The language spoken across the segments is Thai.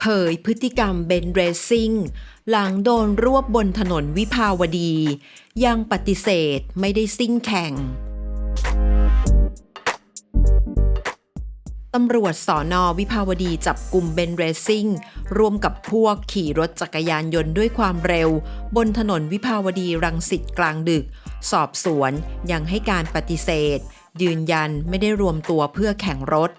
เผยพฤติกรรมเบนเรซซิ่ง หลังโดนรวบบนถนนวิภาวดี ยังปฏิเสธไม่ได้ซิ่งแข่ง ตำรวจสอนอวิภาวดีจับกลุ่มเบนเรซซิ่ง ร่วมกับพวกขี่รถจักรยานยนต์ด้วยความเร็ว บนถนนวิภาวดีรังสิตกลางดึก สอบสวนยังให้การปฏิเสธ ยืนยันไม่ได้รวมตัวเพื่อแข่งรถ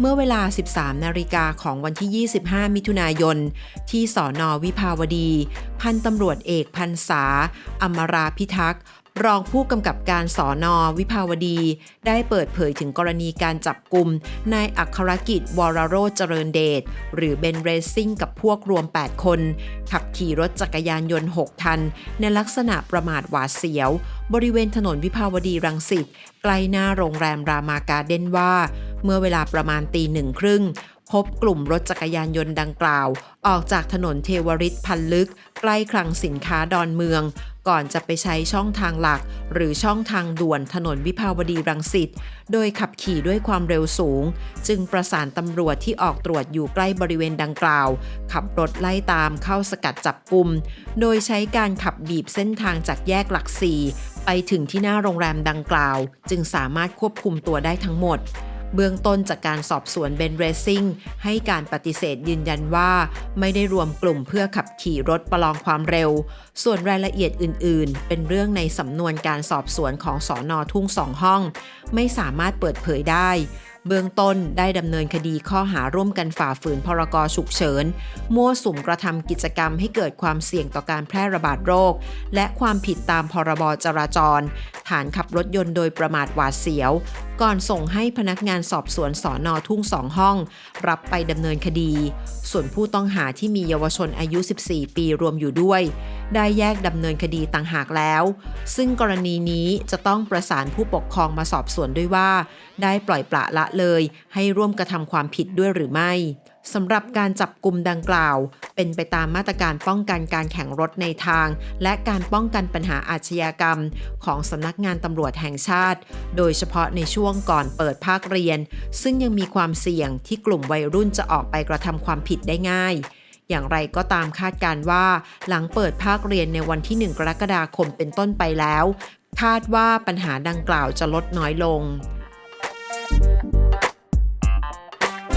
เมื่อเวลา 13 นาฬิกาของวันที่ 25 มิถุนายน ที่สอนอวิภาวดี พันตำรวจเอกพันษาอมราพิทักษ์ รองผู้กำกับการสอนอวิภาวดี ได้เปิดเผยถึงกรณีการจับกลุ่มนายอัครกิจวรโรจเจริญเดชหรือเบนเรซิ่งกับพวกรวม 8 คน ขับขี่รถจักรยานยนต์6ทัน ในลักษณะประมาทหวาดเสียว บริเวณถนนวิภาวดีรังสิตใกล้หน้าโรงแรมรามาการ์เด้นว่า เมื่อเวลาประมาณตีหนึ่งครึ่ง พบกลุ่มรถจักรยานยนต์ดังกล่าว ออกจากถนนเทวริศพันลึก ใกล้คลังสินค้าดอนเมือง ก่อนจะไปใช้ช่องทางหลัก หรือช่องทางด่วนถนนวิภาวดีรังสิตโดยขับขี่ด้วยความเร็วสูง จึงประสานตำรวจที่ออกตรวจอยู่ใกล้บริเวณดังกล่าว ขับรถไล่ตามเข้าสกัดจับกลุ่มโดยใช้การขับบีบเส้นทางจากแยกหลักสี่ไปถึงที่หน้าโรงแรมดังกล่าว จึงสามารถควบคุมตัวได้ทั้งหมด เบื้องต้นจากการสอบสวนเบนเรซิ่งให้การปฏิเสธยืนยันว่าไม่ได้รวมกลุ่มเพื่อขับขี่รถประลองความเร็ว ส่วนรายละเอียดอื่น ๆ เป็นเรื่องในสำนวนการสอบสวนของสอนอทุ่งสองห้อง ไม่สามารถเปิดเผยได้ เบื้องต้นได้ดำเนินคดีข้อหาร่วมกันฝ่าฝืนพรกฉุกเฉิน มั่วสุมกระทำกิจกรรมให้เกิดความเสี่ยงต่อการแพร่ระบาดโรค และความผิดตามพรบจราจร ฐานขับรถยนต์โดยประมาทหวาดเสียว ก่อนส่งให้พนักงานสอบสวนสอนอทุ่งสองห้อง รับไปดำเนินคดี ส่วนผู้ต้องหาที่มีเยาวชนอายุ 14 ปีรวมอยู่ด้วย ได้แยกดำเนินคดีต่างหากแล้ว ซึ่งกรณีนี้จะต้องประสานผู้ปกครองมาสอบสวนด้วยว่า ได้ปล่อยปละละเลย ให้ร่วมกระทำความผิดด้วยหรือไม่ สำหรับการจับกลุ่มดังกล่าว เป็นไปตามมาตรการป้องกันการแข่งรถในทาง และการป้องกันปัญหาอาชญากรรม ของสำนักงานตำรวจแห่งชาติ โดยเฉพาะในช่วงก่อนเปิดภาคเรียน ซึ่งยังมีความเสี่ยงที่กลุ่มวัยรุ่นจะออกไปกระทำความผิดได้ง่ายอย่างไรก็ตามคาดการว่า หลังเปิดภาคเรียนในวันที่ 1 กรกฎาคมเป็นต้นไปแล้ว คาดว่าปัญหาดังกล่าวจะลดน้อยลง